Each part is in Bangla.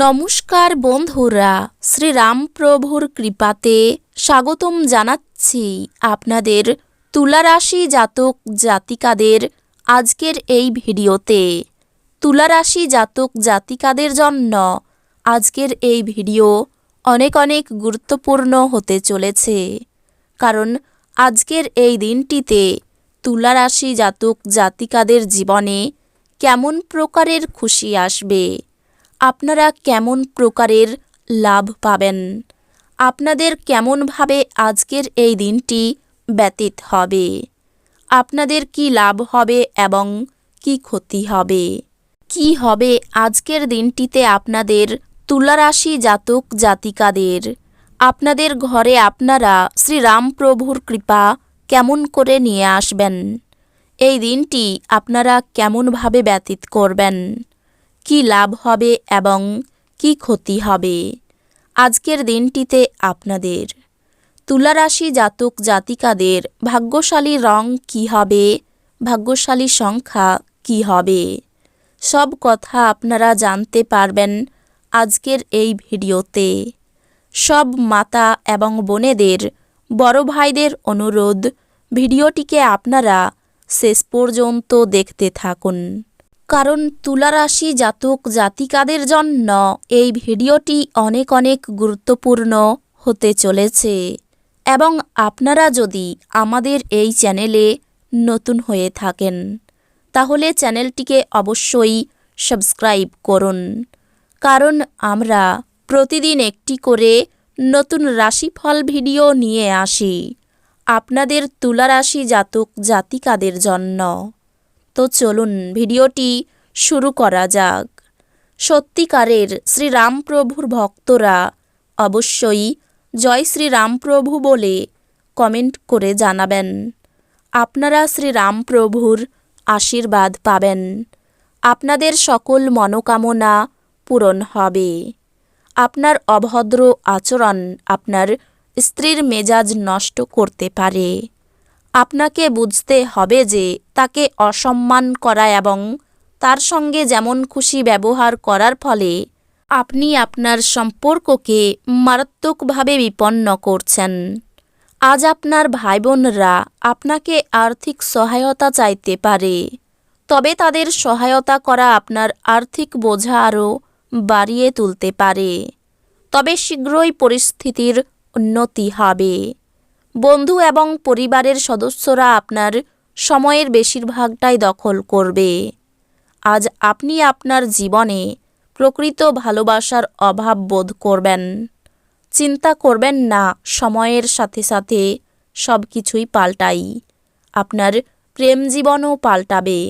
নমস্কার বন্ধুরা, শ্রীরামপ্রভুর কৃপাতে স্বাগতম জানাচ্ছি আপনাদের তুলারাশি জাতক জাতিকাদের আজকের এই ভিডিওতে। তুলারাশি জাতক জাতিকাদের জন্য আজকের এই ভিডিও অনেক অনেক গুরুত্বপূর্ণ হতে চলেছে। কারণ আজকের এই দিনটিতে তুলারাশি জাতক জাতিকাদের জীবনে কেমন প্রকারের খুশি আসবে আপনারা কেমন প্রকারের লাভ পাবেন? আপনাদের কেমনভাবে আজকের এই দিনটি ব্যতীত হবে? আপনাদের কি লাভ হবে এবং কি ক্ষতি হবে? কি হবে আজকের দিনটিতে আপনাদের তুলারাশি জাতক জাতিকাদের? আপনাদের ঘরে আপনারা শ্রীরামপ্রভুর কৃপা কেমন করে নিয়ে আসবেন? এই দিনটি আপনারা কেমনভাবে ব্যতীত করবেন? কি লাভ হবে এবং কি ক্ষতি হবে? আজকের দিনটিতে আপনাদের তুলারাশি জাতক জাতিকাদের ভাগ্যশালী রং কি হবে? ভাগ্যশালী সংখ্যা কি হবে? সব কথা আপনারা জানতে পারবেন আজকের এই ভিডিওতে। সব মাতা এবং বোনেদের বড় ভাইদের অনুরোধ, ভিডিওটিকে আপনারা শেষ পর্যন্ত দেখতে থাকুন। কারণ তুলারাশি জাতক জাতিকাদের জন্য এই ভিডিওটি অনেক অনেক গুরুত্বপূর্ণ হতে চলেছে। এবং আপনারা যদি আমাদের এই চ্যানেলে নতুন হয়ে থাকেন, তাহলে চ্যানেলটিকে অবশ্যই সাবস্ক্রাইব করুন। কারণ আমরা প্রতিদিন একটি করে নতুন রাশিফল ভিডিও নিয়ে আসি আপনাদের তুলারাশি জাতক জাতিকাদের জন্য। তো চলুন ভিডিওটি শুরু করা যাক। সত্যিকারের শ্রীরামপ্রভুর ভক্তরা অবশ্যই জয় শ্রীরামপ্রভু বলে কমেন্ট করে জানাবেন। আপনারা শ্রীরামপ্রভুর আশীর্বাদ পাবেন। আপনাদের সকল মনোকামনা পূরণ হবে। আপনার অভদ্র আচরণ আপনার স্ত্রীর মেজাজ নষ্ট করতে পারে। আপনাকে বুঝতে হবে যে তাকে অসম্মান করা এবং তার সঙ্গে যেমন খুশি ব্যবহার করার ফলে আপনি আপনার সম্পর্ককে মারাত্মকভাবে বিপন্ন করছেন। আজ আপনার ভাই বোনরা আপনাকে আর্থিক সহায়তা চাইতে পারে, তবে তাদের সহায়তা করা আপনার আর্থিক বোঝা আরও বাড়িয়ে তুলতে পারে। তবে শীঘ্রই পরিস্থিতির উন্নতি হবে। বন্ধু এবং পরিবারের সদস্যরা আপনার সময়ের বেশিরভাগটাই দখল করবে। আজ আপনি আপনার জীবনে প্রকৃত ভালোবাসার অভাব বোধ করবেন। চিন্তা করবেন না, সময়ের সাথে সাথে সব কিছুই পাল্টাই। আপনার প্রেম জীবনও পাল্টাবে।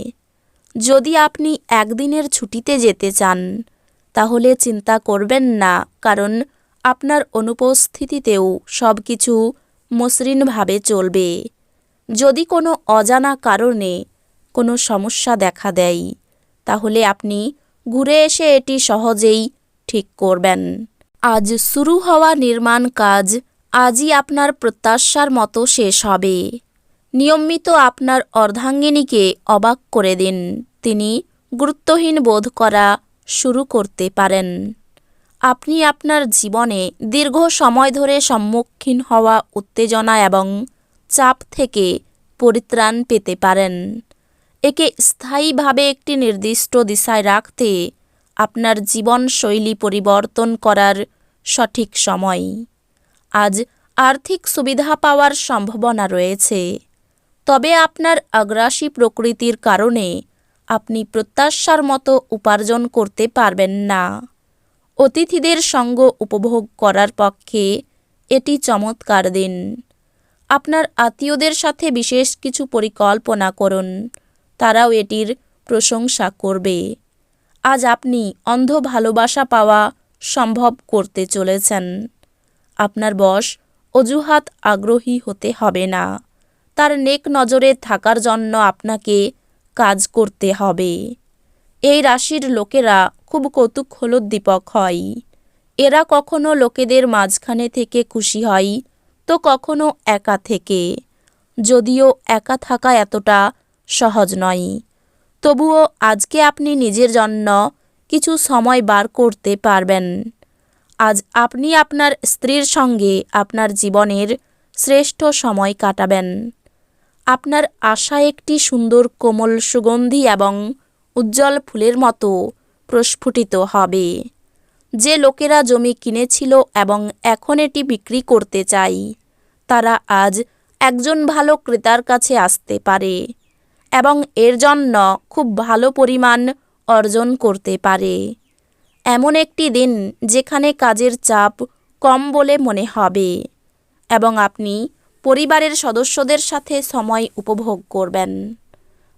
যদি আপনি একদিনের ছুটিতে যেতে চান, তাহলে চিন্তা করবেন না, কারণ আপনার অনুপস্থিতিতেও সব কিছু মসৃণভাবে চলবে। যদি কোনো অজানা কারণে কোনো সমস্যা দেখা দেয়, তাহলে আপনি ঘুরে এসে এটি সহজেই ঠিক করবেন। আজ শুরু হওয়া নির্মাণ কাজ আজই আপনার প্রত্যাশার মতো শেষ হবে। নিয়মিত আপনার অর্ধাঙ্গিনীকে অবাক করে দিন। তিনি গুরুত্বহীন বোধ করা শুরু করতে পারেন। আপনি আপনার জীবনে দীর্ঘ সময় ধরে সম্মুখীন হওয়া উত্তেজনা এবং চাপ থেকে পরিত্রাণ পেতে পারেন। একে স্থায়ীভাবে একটি নির্দিষ্ট দিশায় রাখতে আপনার জীবনশৈলী পরিবর্তন করার সঠিক সময়। আজ আর্থিক সুবিধা পাওয়ার সম্ভাবনা রয়েছে। তবে আপনার আগ্রাসী প্রকৃতির কারণে আপনি প্রত্যাশার মতো উপার্জন করতে পারবেন না। অতিথিদের সঙ্গ উপভোগ করার পক্ষে এটি চমৎকার দিন। আপনার আত্মীয়দের সাথে বিশেষ কিছু পরিকল্পনা করুন। তারাও এটির প্রশংসা করবে। আজ আপনি অন্ধ ভালোবাসা পাওয়া সম্ভব করতে চলেছেন। আপনার বস অজুহাত আগ্রহী হতে হবে না। তার নেক নজরে থাকার জন্য আপনাকে কাজ করতে হবে। এই রাশির লোকেরা খুব কৌতূহলোদ্দীপক হয়। এরা কখনো লোকেদের মাঝখানে থেকে খুশি হয়, তো কখনো একা থেকে। যদিও একা থাকা এতটা সহজ নয়। তবুও আজকে আপনি নিজের জন্য কিছু সময় বার করতে পারবেন। আজ আপনি আপনার স্ত্রীর সঙ্গে আপনার জীবনের শ্রেষ্ঠ সময় কাটাবেন। আপনার আশা একটি সুন্দর কোমল সুগন্ধি এবং উজ্জ্বল ফুলের মতো প্রস্ফুটিত হবে। যে লোকেরা জমি কিনেছিল এবং এখন এটি বিক্রি করতে চাই, তারা আজ একজন ভালো ক্রেতার কাছে আসতে পারে এবং এর জন্য খুব ভালো পরিমাণ অর্জন করতে পারে। এমন একটি দিন যেখানে কাজের চাপ কম বলে মনে হবে এবং আপনি পরিবারের সদস্যদের সাথে সময় উপভোগ করবেন।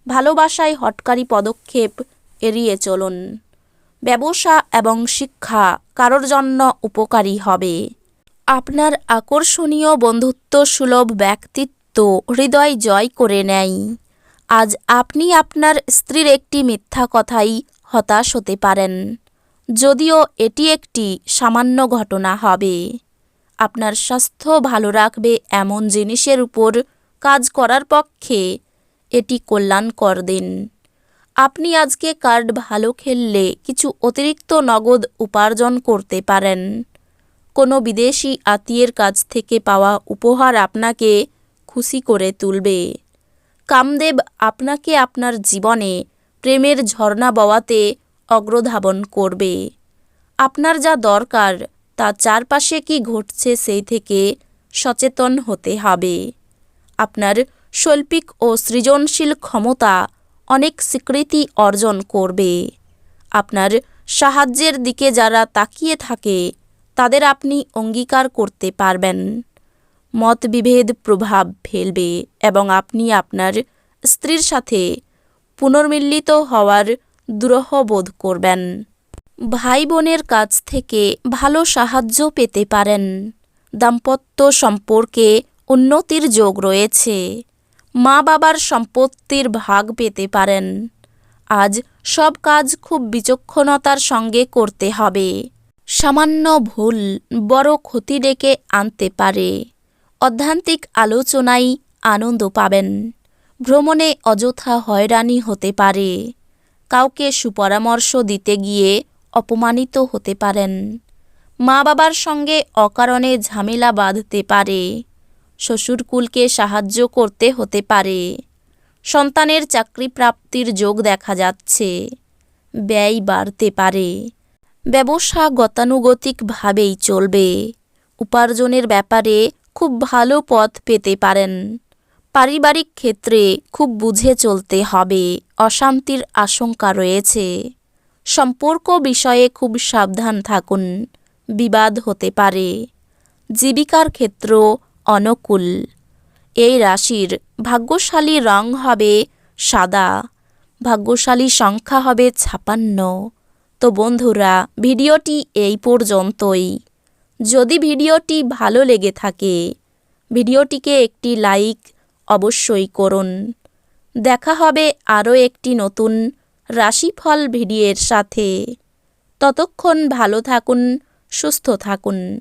ভালোবাসায় হটকারী পদক্ষেপ এড়িয়ে চলুন। ব্যবসা এবং শিক্ষা কারোর জন্য উপকারী হবে। আপনার আকর্ষণীয় বন্ধুত্ব সুলভ ব্যক্তিত্ব হৃদয় জয় করে নেয়। আজ আপনি আপনার স্ত্রীর একটি মিথ্যা কথাই হতাশ হতে পারেন। যদিও এটি একটি সামান্য ঘটনা হবে। আপনার স্বাস্থ্য ভালো রাখবে এমন জিনিসের উপর কাজ করার পক্ষে এটি কল্যাণকর দিন। আপনি আজকে কার্ড ভালো খেললে কিছু অতিরিক্ত নগদ উপার্জন করতে পারেন। কোনো বিদেশি আত্মীয়ের কাছ থেকে পাওয়া উপহার আপনাকে খুশি করে তুলবে। কামদেব আপনাকে আপনার জীবনে প্রেমের ঝর্ণা বওয়াতে অগ্রধাবন করবে। আপনার যা দরকার, তা চারপাশে কি ঘটছে সেই থেকে সচেতন হতে হবে। আপনার শৈল্পিক ও সৃজনশীল ক্ষমতা অনেক স্বীকৃতি অর্জন করবে। আপনার সাহায্যের দিকে যারা তাকিয়ে থাকে, তাদের আপনি অঙ্গীকার করতে পারবেন। মতবিভেদ প্রভাব ফেলবে এবং আপনি আপনার স্ত্রীর সাথে পুনর্মিলিত হওয়ার দুরূহ বোধ করবেন। ভাই বোনের কাছ থেকে ভালো সাহায্য পেতে পারেন। দাম্পত্য সম্পর্কে উন্নতির যোগ রয়েছে। মা বাবার সম্পত্তির ভাগ পেতে পারেন। আজ সব কাজ খুব বিচক্ষণতার সঙ্গে করতে হবে। সামান্য ভুল বড় ক্ষতি ডেকে আনতে পারে। অধ্যান্তিক আলোচনায় আনন্দ পাবেন। ভ্রমণে অযথা হয়রানি হতে পারে। কাউকে সুপরামর্শ দিতে গিয়ে অপমানিত হতে পারেন। মা বাবার সঙ্গে অকারণে ঝামেলা বাঁধতে পারে। শ্বশুরকুলকে সাহায্য করতে হতে পারে। সন্তানের চাকরি প্রাপ্তির যোগ দেখা যাচ্ছে। ব্যয় বাড়তে পারে। ব্যবসা গতানুগতিকভাবেই চলবে। উপার্জনের ব্যাপারে খুব ভালো পথ পেতে পারেন। পারিবারিক ক্ষেত্রে খুব বুঝে চলতে হবে। অশান্তির আশঙ্কা রয়েছে। সম্পর্ক বিষয়ে খুব সাবধান থাকুন। বিবাদ হতে পারে। জীবিকার ক্ষেত্র অনুকূল। এই রাশির ভাগ্যশালী রং হবে সাদা, ভাগ্যশালী সংখ্যা হবে ছাপান্ন। তো বন্ধুরা, ভিডিওটি এই পর্যন্তই। যদি ভিডিওটি ভালো লেগে থাকে, ভিডিওটিকে একটি লাইক অবশ্যই করুন। দেখা হবে আরও একটি নতুন রাশিফল ভিডিওর সাথে। ততক্ষণ ভালো থাকুন, সুস্থ থাকুন।